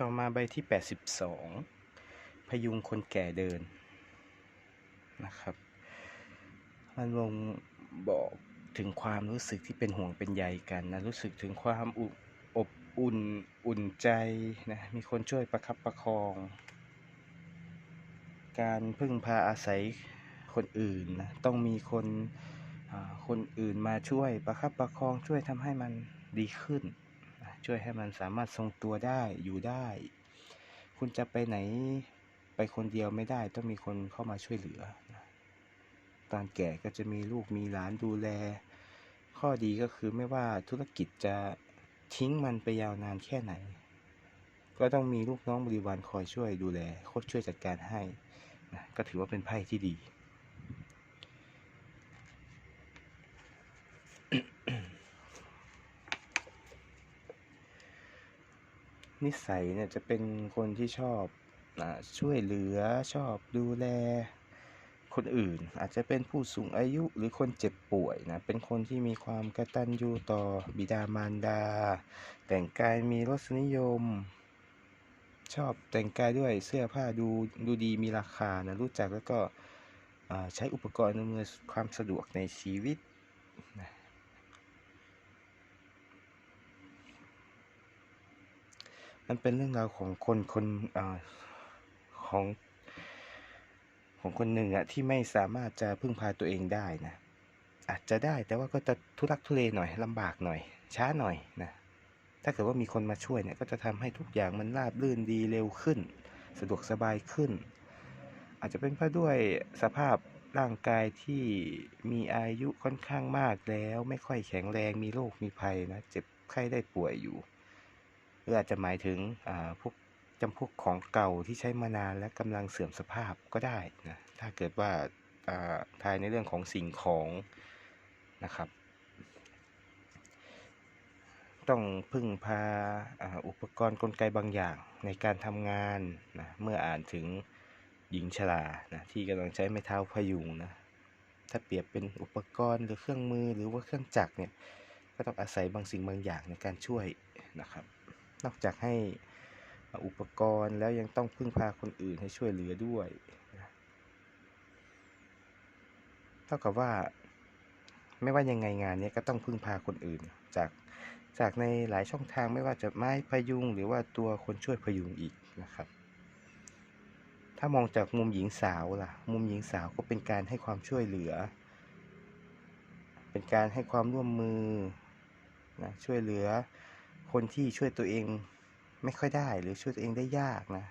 ต่อมาใบที่ 82 พยุงคนแก่เดินนะครับ มันลงบอกถึงความรู้สึกที่เป็นห่วงเป็นใยกันนะ รู้สึกถึงความอบอุ่นอุ่นใจนะ มีคนช่วยประคับประคอง การพึ่งพาอาศัยคนอื่นนะ ต้องมีคนคนอื่นมาช่วยประคับประคองช่วยทำให้มันดีขึ้น ช่วยให้มันสามารถทรงตัวได้อยู่ได้ คุณจะไปไหนไปคนเดียวไม่ได้ต้องมีคนเข้ามาช่วยเหลือ ตอนแก่ก็จะมีลูกมีหลานดูแล ข้อดีก็คือไม่ว่าธุรกิจจะทิ้งมันไปยาวนานแค่ไหน ก็ต้องมีลูกน้องบริวารคอยช่วยดูแลโคชช่วยจัดการให้นะก็ถือว่าเป็นไพ่ที่ดี นิสัยเนี่ยจะเป็นคนที่ชอบอช่วยเหลือชอบดูแลคนอื่น อาจจะเป็นผู้สูงอายุหรือคนเจ็บป่วยนะเป็นคนที่มีความกตัญญูต่อบิดามารดา แต่งกายมีรสนิยม ชอบแต่งกายด้วยเสื้อผ้าดูดูดีมีราคานะรู้จักแล้วก็ใช้อุปกรณ์อำนวยความสะดวกในชีวิตนะ มันเป็นเรื่องราวของคนคนอของของคนหนึ่งอะที่ไม่สามารถจะพึ่งพาตัวเองได้นะ อาจจะได้แต่ว่าก็จะทุรักทุเลหน่อยลำบากหน่อย ช้าหน่อยนะถ้าเกิดว่ามีคนมาช่วยเนี่ยก็จะทำให้ทุกอย่างมันราบรื่นดีเร็วขึ้น สะดวกสบายขึ้น อาจจะเป็นเพราะด้วยสภาพร่างกายที่มีอายุค่อนข้างมากแล้ว ไม่ค่อยแข็งแรงมีโรคมีภัยนะ เจ็บไข้ได้ป่วยอยู่ หรืออาจจะหมายถึงพวกจำพวกของเก่าที่ใช้มานานและกำลังเสื่อมสภาพก็ได้นะถ้าเกิดว่าอ่าทายในเรื่องของสิ่งของนะครับ ต้องพึ่งพาอ่าอุปกรณ์กลไกบางอย่างในการทำงานนะเมื่ออ่านถึงหญิงชรานะที่กำลังใช้ไม้เท้าพยุงนะถ้าเปรียบเป็นอุปกรณ์หรือเครื่องมือหรือว่าเครื่องจักรเนี่ยก็ต้องอาศัยบางสิ่งบางอย่างในการช่วยนะครับ นอกจากให้อุปกรณ์แล้วยังต้องพึ่งพาคนอื่นให้ช่วยเหลือด้วยเท่ากับว่าไม่ว่ายังไงงานนี้ก็ต้องพึ่งพาคนอื่น จากจากในหลายช่องทางไม่ว่าจะไม้พยุงหรือว่าตัวคนช่วยพยุงอีกนะครับ ถ้ามองจากมุมหญิงสาวล่ะ มุมหญิงสาวก็เป็นการให้ความช่วยเหลือ เป็นการให้ความร่วมมือนะช่วยเหลือ คนที่ช่วยตัวเองไม่ค่อยได้หรือช่วยตัวเองได้ยากนะ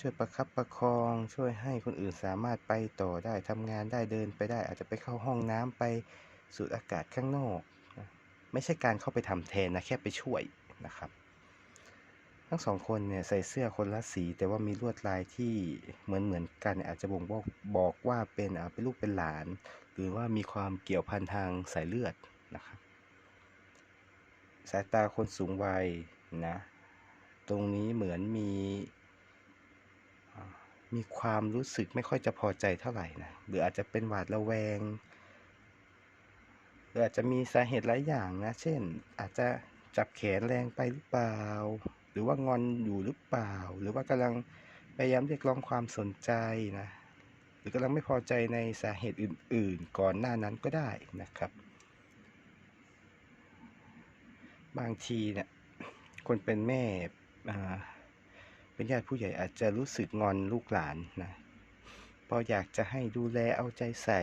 ช่วยประคับประคองช่วยให้คนอื่นสามารถไปต่อได้ทำงานได้เดินไปได้ อาจจะไปเข้าห้องน้ำไปสูดอากาศข้างนอกนะไม่ใช่การเข้าไปทำแทนนะแค่ไปช่วยนะครับ ทั้งสองคนเนี่ยใส่เสื้อคนละสี แต่ว่ามีลวดลายที่เหมือนเหมือนกันอาจจะบ่งบอกบอกว่าเป็นเป็นลูกเป็นหลาน หรือว่ามีความเกี่ยวพันทางสายเลือดนะครับ สายตาคนสูงวัยนะ ตรงนี้เหมือนมี มีความรู้สึกไม่ค่อยจะพอใจเท่าไหร่นะหรืออาจจะเป็นหวาดระแวงหรืออาจจะมีสาเหตุหลายอย่างนะ เช่น อาจจะจับแขนแรงไปหรือเปล่า หรือว่างอนอยู่หรือเปล่า หรือว่ากำลังพยายามเรียกร้องความสนใจนะ หรือกำลังไม่พอใจในสาเหตุอื่น ๆ ก่อนหน้านั้นก็ได้นะครับ บางทีเนี่ยคนเป็นแม่เป็นญาติผู้ใหญ่อาจจะรู้สึกงอนลูกหลานนะเพราะอยากจะให้ดูแลเอาใจใส่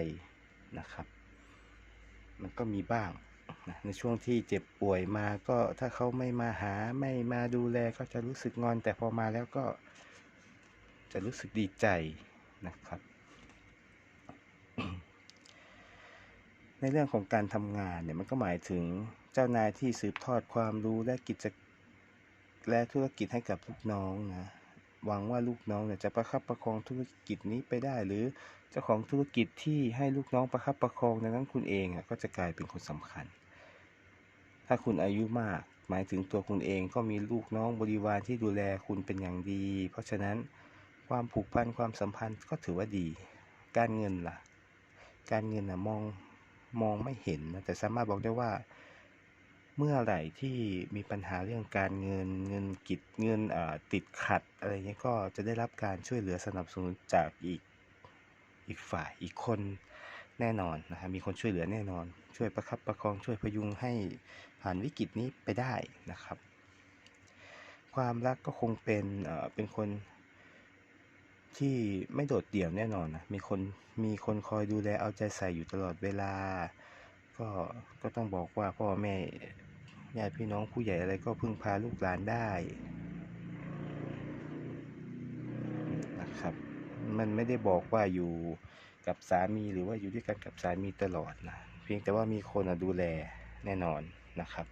นะครับ มันก็มีบ้างนะในช่วงที่เจ็บป่วยมาก็ถ้าเขาไม่มาหาไม่มาดูแลก็จะรู้สึกงอน แต่พอมาแล้วก็จะรู้สึกดีใจนะครับ ในเรื่องของการทำงานเนี่ยมันก็หมายถึง เจ้านายที่สืบทอดความรู้และกิจและธุรกิจให้กับลูกน้องนะหวังว่าลูกน้องเนี่ยจะประคับประคองธุรกิจนี้ไปได้ หรือเจ้าของธุรกิจที่ให้ลูกน้องประคับประคองดังนั้นคุณเองก็จะกลายเป็นคนสำคัญ ถ้าคุณอายุมาก หมายถึงตัวคุณเองก็มีลูกน้องบริวารที่ดูแลคุณเป็นอย่างดี เพราะฉะนั้นความผูกพันความสัมพันธ์ก็ถือว่าดี การเงินล่ะ การเงินนะมองมองไม่เห็นนะแต่สามารถบอกได้ว่า เมื่อไหร่ที่มีปัญหาเรื่องการเงินเงินกิจเงินติดขัดอะไรเงี้ยก็จะได้รับการช่วยเหลือสนับสนุนจากอีกอีกฝ่ายอีกคนแน่นอนนะครับมีคนช่วยเหลือแน่นอน ช่วยประคับประคองช่วยพยุงให้ผ่านวิกฤตนี้ไปได้นะครับ ความรักก็คงเป็นเอ่อเป็นคนที่ไม่โดดเดี่ยวแน่นอนนะมีคนมีคนคอยดูแลเอาใจใส่อยู่ตลอดเวลา ก็ก็ต้องบอกว่าพ่อแม่ ญาติพี่น้องผู้ใหญ่อะไรก็พึ่งพาลูกหลานได้นะครับ มันไม่ได้บอกว่าอยู่กับสามีหรือว่าอยู่ด้วยกันกับสามีตลอดนะเพียงแต่ว่ามีคนดูแลแน่นอนนะครับ